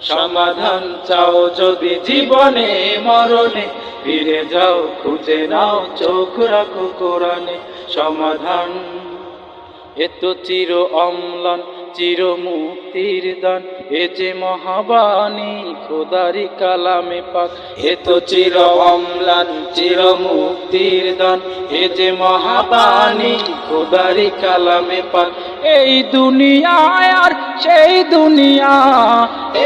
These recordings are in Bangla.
সমাধান চাও যদি জীবনে, মরণে, ফিরে যাও, খুঁজে নাও, চোখ রাখো কোরআনে সমাধান। এত চির অম্লান চির মুক্তির দান। এ যে মহাবাণী, খোদারি কালামে পাক। এ তো চির অম্লান চির মুক্তির দান। এ যে মহাবাণী, খোদারি কালামে পাক। এই দুনিয়ায় আর সেই দুনিয়া,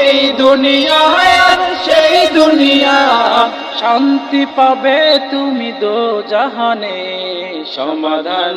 এই দুনিয়ায় আর সেই দুনিয়া। শান্তি পাবে তুমি দো জাহানে সমাধান।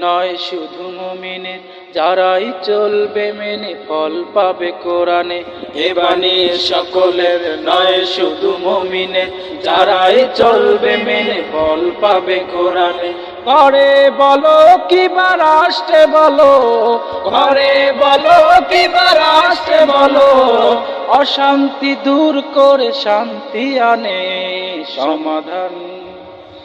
নয় শুধু মুমিনের যারাই চলবে মেনে, ফল পাবে কোরআনে। এ বাণী সকলের, নয় শুধু মুমিনের যারাই চলবে মেনে, ফল পাবে কোরআনে। ঘরে বলো কিবা রাষ্ট্রে বলো, ঘরে বলো কিবা রাষ্ট্রে বলো, অশান্তি দূর করে শান্তি আনে, সমাধান